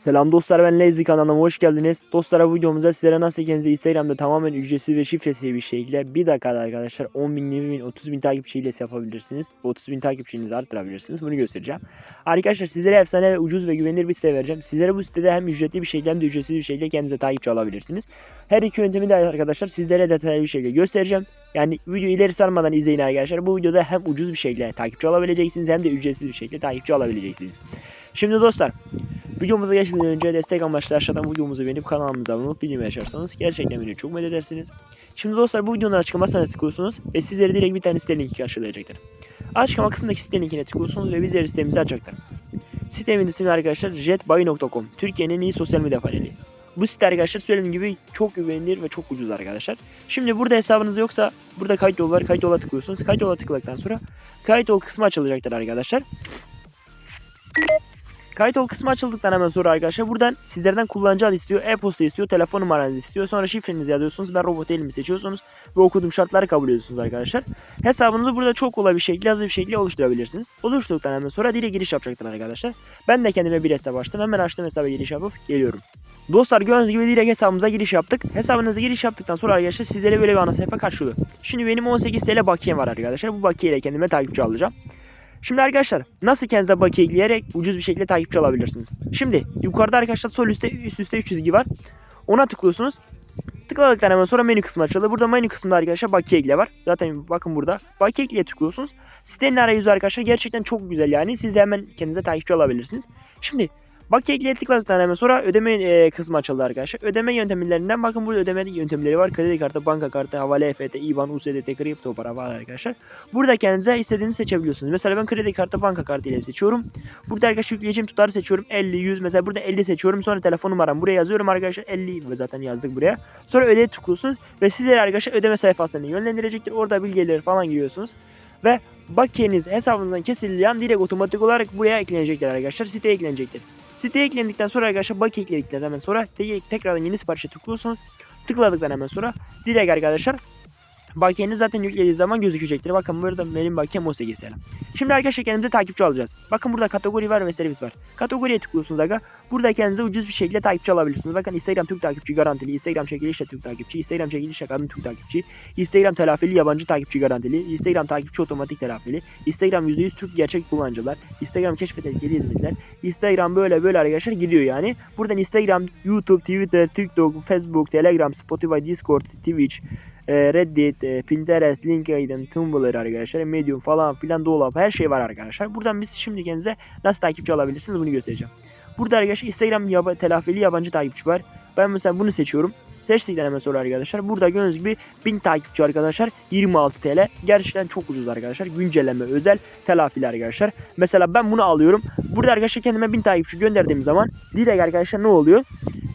Selam dostlar ben Lazy kanalıma hoş geldiniz. Dostlar bu videomuzda sizlere nasıl kendinizi Instagram'da tamamen ücretsiz ve şifresiz bir şekilde bir dakikada arkadaşlar 10 bin, 20 bin, 30 bin takipçiyle yapabilirsiniz. 30 bin takipçinizi arttırabilirsiniz. Bunu göstereceğim. Arkadaşlar sizlere efsane ve ucuz ve güvenilir bir site vereceğim. Sizlere bu sitede hem ücretli bir şekilde hem de ücretsiz bir şekilde kendinize takipçi alabilirsiniz. Her iki yöntemi de arkadaşlar sizlere detaylı bir şekilde göstereceğim. Yani videoyu ileri sarmadan izleyin arkadaşlar. Bu videoda hem ucuz bir şekilde takipçi alabileceksiniz hem de ücretsiz bir şekilde takipçi alabileceksiniz. Şimdi dostlar videomuza geçmeden önce destek amaçlı aşağıdan videomuzu beğenip kanalımıza abone olup bildirim açarsanız gerçekten beni çok mutlu edersiniz. Şimdi dostlar bu videonun açıklamasına tıklıyorsunuz ve sizleri direkt bir tane site linki karşılayacaktır. Açıklama kısmındaki site linkine tıklıyorsunuz ve bizleri sitemize açacaklar. Sitemin ismi arkadaşlar jetbuy.com Türkiye'nin en iyi sosyal medya paneli. Bu site arkadaşlar söylediğim gibi çok güvenilir ve çok ucuz arkadaşlar. Şimdi burada hesabınız yoksa burada kayıt yolu var. Kayıt yola tıklıyorsunuz. Kayıt yola tıkladıktan sonra kayıt ol kısmı açılacaktır arkadaşlar. Kayıt ol kısmı açıldıktan hemen sonra arkadaşlar buradan sizlerden kullanıcı adı istiyor, e-posta istiyor, telefon numaranızı istiyor. Sonra şifrenizi yazıyorsunuz. Ben robot elimi seçiyorsunuz ve okuduğum şartları kabul ediyorsunuz arkadaşlar. Hesabınızı burada çok kolay bir şekilde hızlı bir şekilde oluşturabilirsiniz. Oluşturduktan hemen sonra direkt giriş yapacaktır arkadaşlar. Ben de kendime bir hesap açtım. Hemen açtım hesaba giriş yapıp geliyorum. Dostlar gördüğünüz gibi direkt hesabımıza giriş yaptık. Hesabınıza giriş yaptıktan sonra arkadaşlar sizlere böyle bir ana sayfa karşılıyor. Şimdi benim 18 TL bakiyem var arkadaşlar. Bu bakiyeyle kendime takipçi alacağım. Şimdi arkadaşlar nasıl kendinize bakiye ekleyerek ucuz bir şekilde takipçi alabilirsiniz? Şimdi yukarıda arkadaşlar sol üstte üst üstte 3 çizgi var. Ona tıklıyorsunuz. Tıkladıktan hemen sonra menü kısmı açıldı. Burada menü kısmında arkadaşlar bakiye ekle var. Zaten bakın burada. Bakiye ekleye tıklıyorsunuz. Sitenin arayüzü arkadaşlar gerçekten çok güzel yani. Siz de hemen kendinize takipçi alabilirsiniz. Şimdi Bakiye ekleye tıkladıktan hemen sonra ödeme e, kısmı açıldı arkadaşlar. Ödeme yöntemlerinden bakın burada ödeme yöntemleri var. Kredi kartı, banka kartı, havale, EFT, IBAN, USDT, kripto para var arkadaşlar. Burada kendinize istediğinizi seçebiliyorsunuz. Mesela ben kredi kartı, banka kartı ile seçiyorum. Burada arkadaşlar yükleyeceğim tutarı seçiyorum. 50, 100 mesela burada 50 seçiyorum. Sonra telefon numaram buraya yazıyorum arkadaşlar. 50 ve zaten yazdık buraya. Sonra ödeye tıklıyorsunuz ve sizleri arkadaşlar ödeme sayfasına yönlendirecektir. Orada bilgileri falan giriyorsunuz. Ve bakiyeniz hesabınızdan kesildiği an direkt otomatik olarak buraya eklenecektir arkadaşlar. Siteye eklenecektir. Siteye eklendikten sonra arkadaşlar bakiye ekledikten hemen sonra te- tekrardan yeni siparişe tıklıyorsunuz. Tıkladıktan hemen sonra direkt arkadaşlar bakiyeniz zaten yüklediği zaman gözükecektir. Bakın burada benim bakiyem 18 TL. Şimdi arkadaşlar kendimize takipçi alacağız. Bakın burada kategori var ve servis var. Kategoriye tıklıyorsunuz aga. Burada kendinize ucuz bir şekilde takipçi alabilirsiniz. Bakın Instagram Türk takipçi garantili, Instagram çekilişle Türk takipçi, Instagram çekilişle kadın Türk takipçi, Instagram telafili yabancı takipçi garantili, Instagram takipçi otomatik telafili, Instagram %100 Türk gerçek kullanıcılar, Instagram keşfet etkili hizmetler, Instagram böyle böyle arkadaşlar gidiyor yani. Buradan Instagram, YouTube, Twitter, TikTok, Facebook, Telegram, Spotify, Discord, Twitch, e, Reddit, e, Pinterest, LinkedIn, Tumblr arkadaşlar, Medium falan filan dolap her şey var arkadaşlar. Buradan biz şimdi kendinize nasıl takipçi alabilirsiniz bunu göstereceğim. Burada arkadaşlar Instagram yaba, telafili yabancı takipçi var. Ben mesela bunu seçiyorum. Seçtikten hemen sonra arkadaşlar burada gördüğünüz gibi 1000 takipçi arkadaşlar 26 TL. Gerçekten çok ucuz arkadaşlar. Güncelleme özel telafili arkadaşlar. Mesela ben bunu alıyorum. Burada arkadaşlar kendime 1000 takipçi gönderdiğim zaman direkt arkadaşlar ne oluyor?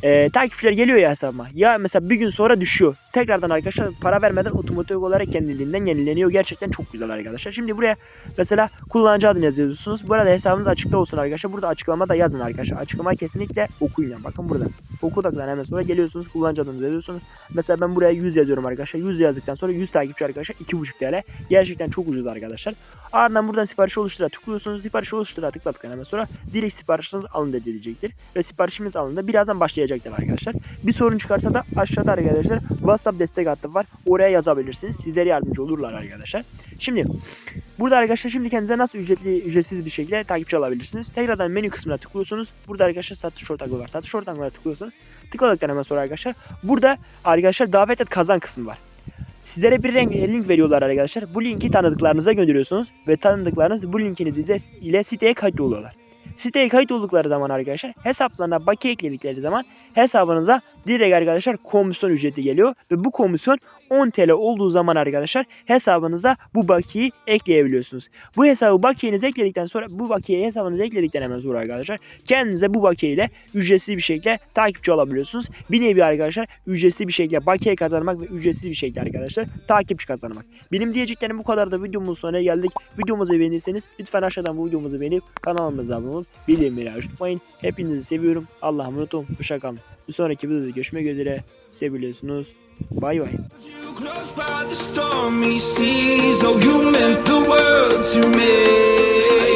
Ee, takipçiler geliyor ya hesabıma. Ya mesela bir gün sonra düşüyor. Tekrardan arkadaşlar para vermeden otomatik olarak kendiliğinden yenileniyor. Gerçekten çok güzel arkadaşlar. Şimdi buraya mesela kullanıcı adını yazıyorsunuz. Burada hesabınız açıkta olsun arkadaşlar. Burada açıklamada yazın arkadaşlar. Açıklamayı kesinlikle okuyun. yani. Bakın burada. Okuduktan hemen sonra geliyorsunuz kullanıcı adınızı yazıyorsunuz. Mesela ben buraya 100 yazıyorum arkadaşlar. 100 yazdıktan sonra 100 takipçi arkadaşlar 2,5 TL. Gerçekten çok ucuz arkadaşlar. Ardından buradan sipariş oluştura tıklıyorsunuz. Sipariş oluştura tıkladıktan hemen sonra direkt siparişiniz alındı edilecektir. Ve siparişimiz alındı. Birazdan başlayacaktır arkadaşlar. Bir sorun çıkarsa da aşağıda arkadaşlar WhatsApp destek hattı var. Oraya yazabilirsiniz. Sizlere yardımcı olurlar arkadaşlar. Şimdi burada arkadaşlar şimdi kendinize nasıl ücretli ücretsiz bir şekilde takipçi alabilirsiniz. Tekrardan menü kısmına tıklıyorsunuz. Burada arkadaşlar satış ortaklığı var. Satış ortaklığına tıklıyorsunuz. Tıkladıktan hemen sonra arkadaşlar burada arkadaşlar davet et kazan kısmı var. Sizlere bir renk, link veriyorlar arkadaşlar. Bu linki tanıdıklarınıza gönderiyorsunuz ve tanıdıklarınız bu linkiniz ile, siteye kayıt oluyorlar. Siteye kayıt oldukları zaman arkadaşlar hesaplarına bakiye ekledikleri zaman hesabınıza direkt arkadaşlar komisyon ücreti geliyor. Ve bu komisyon 10 TL olduğu zaman arkadaşlar hesabınıza bu bakiyeyi ekleyebiliyorsunuz. Bu hesabı bakiyenize ekledikten sonra bu bakiyeyi hesabınıza ekledikten hemen sonra arkadaşlar kendinize bu bakiye ile ücretsiz bir şekilde takipçi alabiliyorsunuz. Bir nevi arkadaşlar ücretsiz bir şekilde bakiye kazanmak ve ücretsiz bir şekilde arkadaşlar takipçi kazanmak. Benim diyeceklerim bu kadar da videomuzun sonuna geldik. Videomuzu beğendiyseniz lütfen aşağıdan bu videomuzu beğenip kanalımıza abone olup bildirimleri açmayın. Hepinizi seviyorum. Allah'a emanet olun. Hoşçakalın. Bir sonraki videoda görüşmek üzere. Seviyorsunuz. Bay bay. Oh, you meant the world to me.